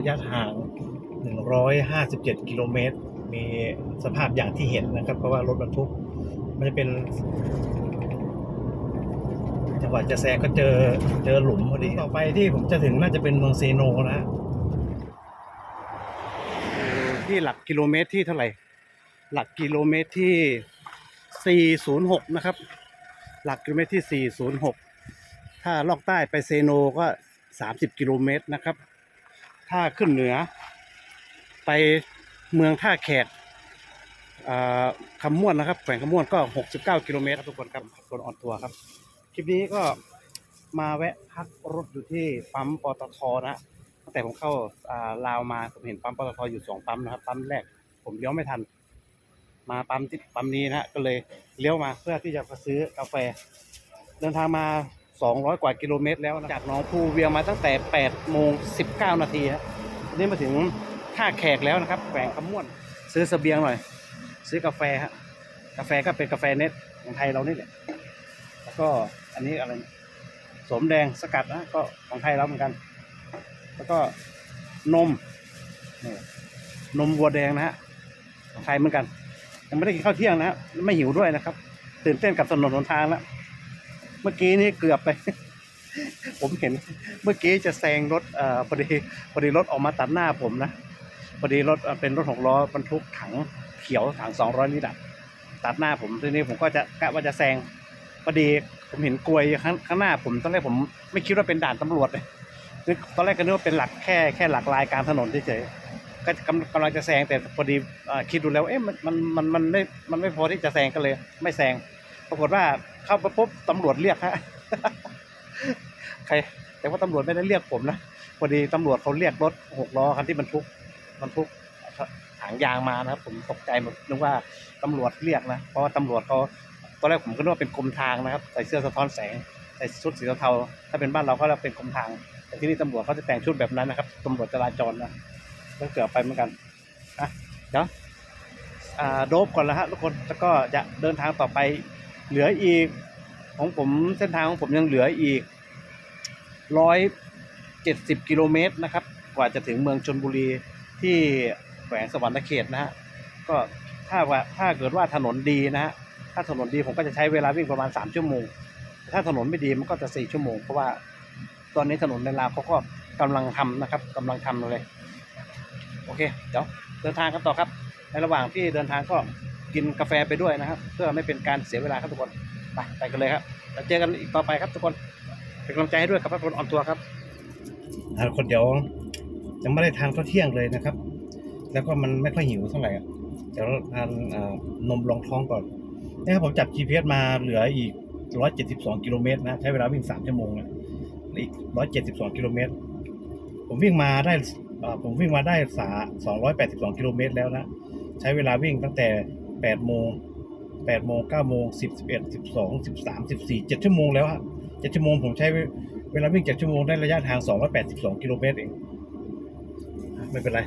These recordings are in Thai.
ระยะทาง 157 กิโลเมตร มีสภาพอย่างที่เห็นนะครับ เพราะว่ารถบรรทุก มันจะเป็น จังหวะจะแซงก็เจอเจอหลุมพอดี ต่อไปที่ผมจะถึงน่าจะเป็นเมืองเซโนนะฮะที่หลักกิโลเมตรที่เท่าไหร่ หลักกิโลเมตรที่ 406 นะครับ หลักกิโลเมตรที่ 406 ถ้าลอกใต้ไปเซโนก็ 30 กิโลเมตรนะครับ ถ้าขึ้นเหนือ ไปเมืองท่าแขกคำม่วนนะครับแขวงคำม่วนก็ 69 กิโลเมตรครับทุกคนครับคนออนทัวร์ครับ คลิปนี้ก็มาแวะพักรถอยู่ที่ปั๊มปตทนะตั้งแต่ผมเข้าลาวมาผมเห็นปั๊มปตทอยู่สองปั๊มนะครับปั๊มแรกผมเลี้ยวไม่ทัน มาปั๊มที่ปั๊มนี้นะก็เลยเลี้ยวมาเพื่อที่จะมาซื้อกาแฟ เดินทางมา 200 กว่ากิโลเมตรแล้วนะจากหนองพูเวียงมาตั้งแต่8โมง19 นาทีฮะวันนี่มาถึงท่าแขกแล้วนะครับแขวงคำม่วน ซื้อสเสบียงหน่อย ซื้อกาแฟฮะกาแฟก็เป็นกาแฟเน็ตของไทยเรานี่แหละแล้วก็อันนี้อะไรสมแดงสกัดนะก็ของไทยเราเหมือนกัน แล้วก็นมนี่นมวัวแดงนะฮะของไทยเหมือนกันยังไม่ได้กินข้าวเที่ยงนะฮะไม่หิวด้วยนะครับ ตื่นเต้นกับถนนหนทางแล้ว เมื่อกี้นี่เกือบไป ผมเห็น เมื่อกี้จะแซงรถเอ่อพอดีพอดีรถออกมาตัดหน้าผมนะพอดีรถเป็นรถหกล้อบรรทุกถังเขียวถังสองร้อยลิตรตัดหน้าผมทีนี้ผมก็จะกะว่าจะแซงพอดีผมเห็นกลวยข้างข้างหน้าผมตอนแรกผมไม่คิดว่าเป็นด่านตำรวจเลยนึกตอนแรกก็นึกว่าเป็นหลักแค่แค่หลักลายการถนนเฉยๆก็กำกำลังจะแซงแต่พอดีอคิดดูแล้วเอ๊ะมันมันมันมันไม่มันไม่พอที่จะแซงกันเลย ไม่แซง ปรากฏว่าเข้าไปปุ๊บตำรวจเรียกฮะใคร แต่ว่าตำรวจไม่ได้เรียกผมนะพอดีตำรวจเขาเรียกรถหกล้อคันที่บรรทุกบรรทุกถังยางมานะครับ ผมตกใจหมดนึกว่าตำรวจเรียกนะเพราะว่าตำรวจเขาตอนแรกผมก็นึกว่าเป็นกรมทางนะครับใส่เสื้อสะท้อนแสงใส่ชุดสีเทาถ้าเป็นบ้านเราก็เรียกเป็นกรมทาง แต่ที่นี่ตำรวจเขาจะแต่งชุดแบบนั้นนะครับตำรวจจราจรนะก็เกือบไปเหมือนกันอะเดี๋ยวโดบก่อนแล้วฮะทุกคนแล้วก็จะเดินทางต่อไป เหลืออีก ของผมเส้นทางของผมยังเหลืออีกร้อยเจ็ดสิบกิโลเมตรนะครับ กว่าจะถึงเมืองชนบุรีที่แขวงสวรรณเขตนะฮะก็ถ้าว่าถ้าเกิดว่าถนนดีนะฮะถ้าถนนดีผมก็จะใช้เวลาวิ่งประมาณสามชั่วโมง ถ้าถนนไม่ดีมันก็จะสี่ชั่วโมง เพราะว่าตอนนี้ถนนในลาวเขาก็กำลังทำนะครับกำลังทำเลย โอเค เดี๋ยวเดินทางกันต่อครับ ในระหว่างที่เดินทางก็ กินกาแฟไปด้วยนะครับ เพื่อไม่เป็นการเสียเวลาครับทุกคนไปไปกันเลยครับแล้วเจอกันอีกต่อไปครับทุกคนเป็นกำลังใจให้ด้วยครับพระพลออนทัวร์ครับคนเดี๋ยวยังไม่ได้ทานข้าวเที่ยงเลยนะครับ แล้วก็มันไม่ค่อยหิวเท่าไหร่อะเดี๋ยวทานนมรองท้องก่อนนี่ครับผมจับ GPS มาเหลืออีก 172 กิโลเมตรนะ ใช้เวลาวิ่ง 3 ชั่วโมงนะอีก 172 กิโลเมตร ผมวิ่งมาได้ผมวิ่งมาได้สา282 กิโลเมตรแล้วนะ ใช้เวลาวิ่งตั้งแต่ 8โมง8โมง9โมง10 11 12 13 14 7ชั่วโมงแล้วฮะ7ชั่วโมงผมใช้เวลาวิ่ง7ชั่วโมงได้ระยะทาง282กิโลเมตรเองไม่เป็นไร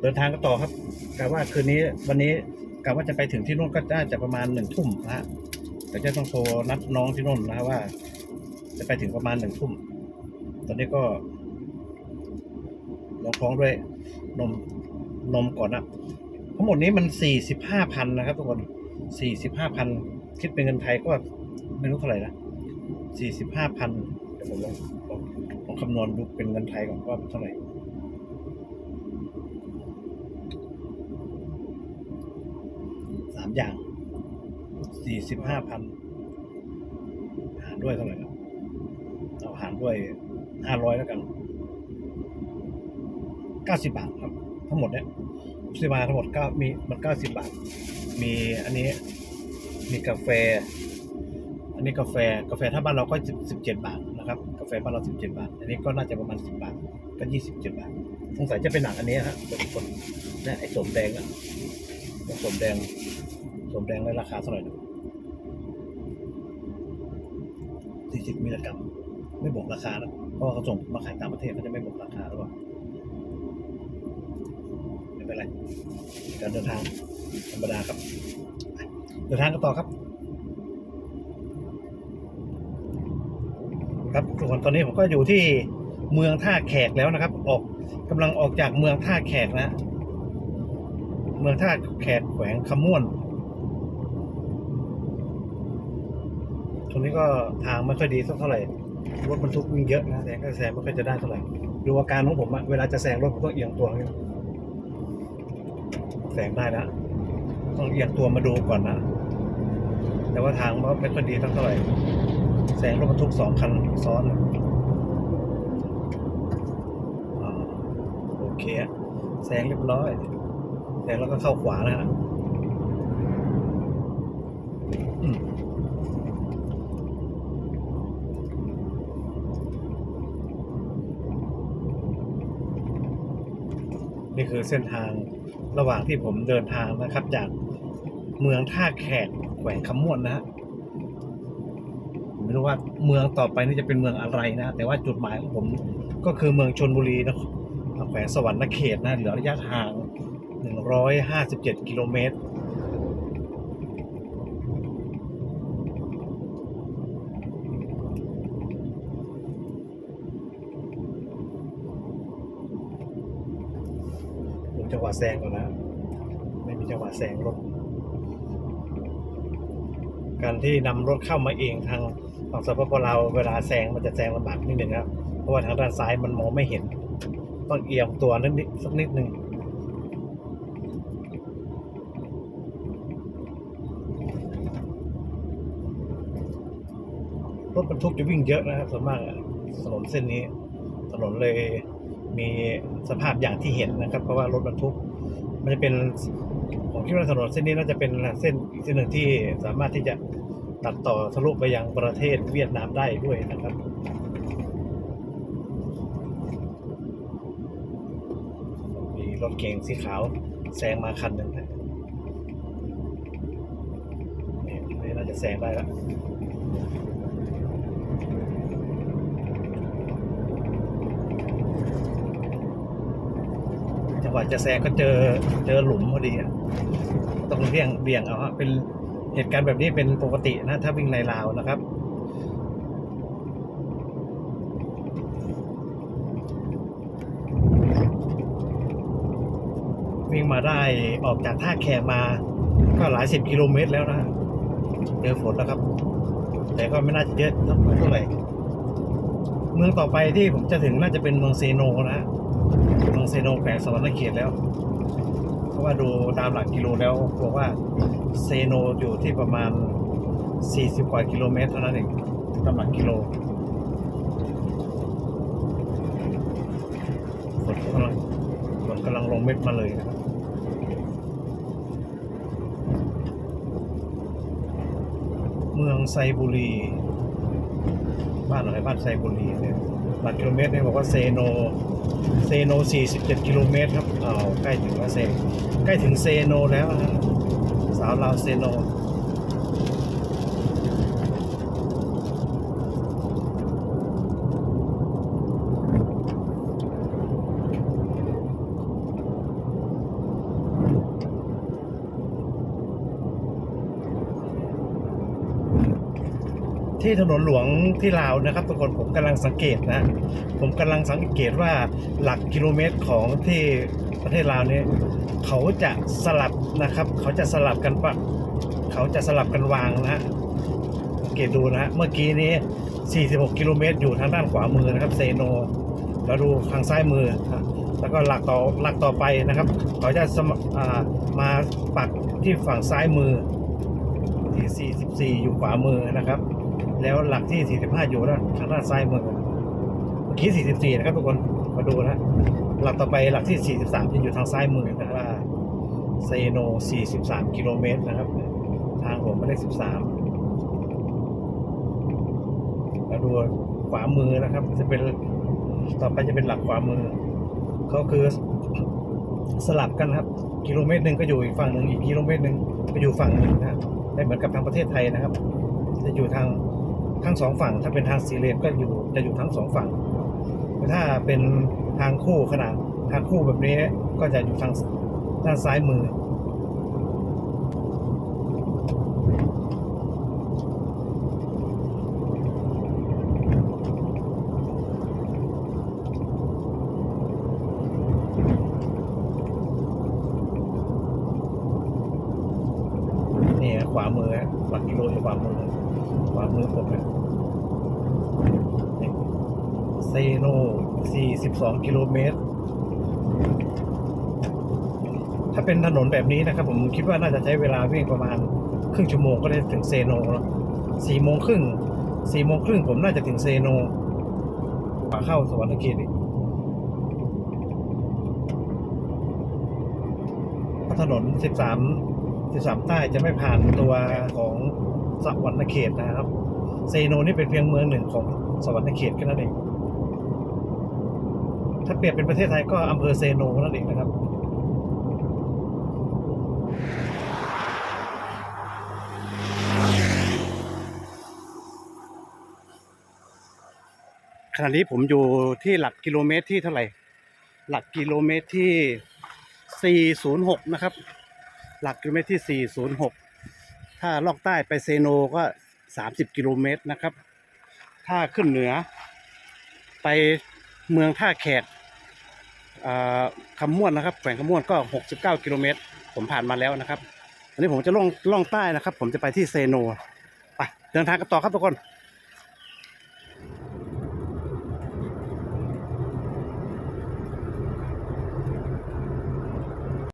เดินทางก็ต่อครับกะว่าคืนนี้วันนี้กะว่าจะไปถึงที่นู่นก็น่าจะประมาณหนึ่งทุ่มนะฮะแต่จะต้องโทรนัดน้องที่นู่นนะฮะว่า จะไปถึงประมาณหนึ่งทุ่ม ตอนนี้ก็ลองท้องด้วยนมนมก่อนนะ ทั้งหมดนี้มันสี่สิบห้าพันนะครับทุกคนสี่สิบห้าพันคิดเป็นเงินไทยก็ไม่รู้เท่าไหร่นะสี่สิบห้าพันเดี๋ยวผมลองลองคำนวณดูเป็นเงินไทยก่อนว่าเป็นเท่าไหร่สามอย่างสี่สิบห้าพันหารด้วยเท่าไหร่ครับเอาหารด้วยห้าร้อยแล้วกันเก้าสิบบาทครับ ทั้งหมดเนี่ย ซื้อมาทั้งหมดเก้ามีมันเก้าสิบบาท มีอันนี้มีกาแฟ อันนี้กาแฟกาแฟถ้าบ้านเราก็สิบเจ็ดบาทนะครับกาแฟบ้านเราสิบเจ็ดบาท อันนี้ก็น่าจะประมาณสิบบาทก็ยี่สิบเจ็ดบาทสงสัยจะเป็นหนังอันนี้ฮะเป็นคนเนี่ยไอ้สมแดงอะสมแดงสมแดงในราคาเท่าไหร่นะสี่สิบมิลลิกรัมไม่บอกราคานะเพราะว่าเขาส่งมาขายต่างประเทศเขาจะไม่บอกราคาหรือเปล่า เป็นไรการเดินทางธรรมดาครับ เดินทางกันต่อครับ ครับทุกคนตอนนี้ผมก็อยู่ที่เมืองท่าแขกแล้วนะครับ ออกกำลังออกจากเมืองท่าแขกนะ เมืองท่าแขกแขวงคำม่วนตรงนี้ก็ทางไม่ค่อยดีสักเท่าไหร่รถบรรทุกวิ่งเยอะนะแซงก็แซงไม่ค่อยจะได้เท่าไหร่ดูอาการของผมอะเวลาจะแซงรถผมต้องเอียงตัวอย่างนี้ แสงได้นะต้องเอียงตัวมาดูก่อนนะแต่ว่าทางมันก็ไม่ค่อยดีเท่าไหร่แสงรถบรรทุกสองคันซ้อนอโอเคแสงเรียบร้อย แสงแล้วก็เข้าขวานะฮะ นี่คือเส้นทางระหว่างที่ผมเดินทางนะครับ จากเมืองท่าแขกแขวงคำมวนนะฮะผมไม่รู้ว่าเมืองต่อไปนี่จะเป็นเมืองอะไรนะ แต่ว่าจุดหมายของผมก็คือเมืองชนบุรีนะแขวงสวรรค์เขตนะเหลือระยะทาง 157 กิโลเมตร งหวะแซงก่อนนะ ไม่มีจังหวะแซงรถ การที่นำรถเข้ามาเองทางฝั่งสปปลาวเวลาแซงมันจะแซงลำบากนิดหนึ่งครับ เพราะว่าทางด้านซ้ายมันมองไม่เห็น ต้องเอียงตัวนิดนิดสักนิดหนึ่งรถบรรทุกจะวิ่งเยอะนะครับส่วนมากถนนเส้นนี้ถนนเลย มีสภาพอย่างที่เห็นนะครับ เพราะว่ารถบรรทุก มันจะเป็นผมคิดว่าถนนเส้นนี้น่าจะเป็นเส้นอีกเส้นหนึ่งที่สามารถที่จะตัดต่อทะลุไปยังประเทศเวียดนามได้ด้วยนะครับมีรถเก๋งสีขาวแซงมาคันหนึ่งนะนี่นี่น่าจะแซงได้แล้ว จังหวะจะแซงก็เจอเจอหลุมพอดีอะต้องเบี่ยงเบี่ยงเอาฮะเป็นเหตุการณ์แบบนี้เป็นปกตินะ ถ้าวิ่งในลาวนะครับวิ่งมาได้ออกจากท่าแคมา ก็หลายสิบกิโลเมตรแล้วนะเจอฝนแล้วครับ แต่ก็ไม่น่าจะเยอะเท่าไหร่เมืองต่อไปที่ผมจะถึงน่าจะเป็นเมืองเซโนนะ ฮะเมืองเซโนแขวงสวรรณเขตแล้ว เพราะว่าดูตามหลักกิโลแล้วบอกว่าเซโนอยู่ที่ประมาณ 40 กว่ากิโลเมตรเท่านั้นเองตามหลักกิโลฝนกำลังฝนกำลังลงเม็ดมาเลยนะครับเมืองไซบุรี บ้านอะไรบ้านไซบุรีเนี่ยหลักกิโลเมตรเนี่ยบอกว่าเซโน เซโน 47 กิโลเมตรครับอ้าใกล้ถึงแล้วเซใกล้ถึงเซโนแล้วนะสาวลาวเซโน ที่ถนนหลวงที่ลาวนะครับทุกคนผมกำลังสังเกตนะ ผมกำลังสังเกตว่าหลักกิโลเมตรของที่ประเทศลาวเนี่ยเขาจะสลับนะครับ เขาจะสลับกันปะเขาจะสลับกันวางนะฮะสังเกตดูนะฮะเมื่อกี้นี้ 46 กิโลเมตรอยู่ทางด้านขวามือนะครับเซโนแล้วดูทางซ้ายมือแล้วก็หลักต่อหลักต่อไปนะครับ เขาจะมามาปักที่ฝั่งซ้ายมือที่ 44 อยู่ขวามือนะครับ แล้วหลักที่ 45 อยู่ด้านทางด้านซ้ายมือเมื่อกี้ 44 นะครับทุกคนมาดูนะหลักต่อไปหลักที่ 43 จะอยู่ทางซ้ายมือนะครับว่าเซโน 43 กิโลเมตรนะครับ ทางหลวงหมาเลข13แล้วดูขวามือนะครับ จะเป็นต่อไปจะเป็นหลักขวามือเขาคือสลับกันครับ กิโลเมตรหนึ่งก็อยู่อีกฝั่งหนึ่งอีกกิโลเมตรหนึ่งก็อยู่ฝั่งหนึ่งนะไม่เหมือนกับทางประเทศไทยนะครับ จะอยู่ทาง ทั้งสองฝั่ง ถ้าเป็นทางสี่เลนก็อยู่จะอยู่ทั้งสองฝั่งแต่ถ้าเป็นทางคู่ขนาดทางคู่แบบนี้ก็จะอยู่ทางด้านซ้ายมือ มือฮะหลักกิโลอยู่ขวามือขวามือผมเนี่เซโน42 กิโลเมตร ถ้าเป็นถนนแบบนี้นะครับ ผมคิดว่าน่าจะใช้เวลาวิ่งประมาณครึ่งชั่วโมงก็ได้ถึงเซโนแล้วสี่โมงครึ่งสี่โมงครึ่งผมน่าจะถึงเซโนกว่าเข้าสวรรค์เขตอีกถนนสิบ สามสิสามใต้จะไม่ผ่านตัวของสวรรค์เขตนะครับ เซโนนี่เป็นเพียงเมืองหนึ่งของสวรรค์เขตแค่นั้นเอง ถ้าเปรียบเป็นประเทศไทยก็อำเภอเซโนนั่นเองนะครับขณะนี้ผมอยู่ที่หลักกิโลเมตรที่เท่าไหร่ หลักกิโลเมตรที่ 406 นะครับ หลักกิโลเมตรที่ 406 ถ้าลอกใต้ไปเซโนก็ 30 กิโลเมตรนะครับ ถ้าขึ้นเหนือ ไปเมืองท่าแขกคำม่วนนะครับแขวงคำม่วนก็ 69 กิโลเมตร ผมผ่านมาแล้วนะครับวันนี้ผมจะล่องล่องใต้นะครับ ผมจะไปที่เซโน ไปเดินทางกันต่อครับทุกคน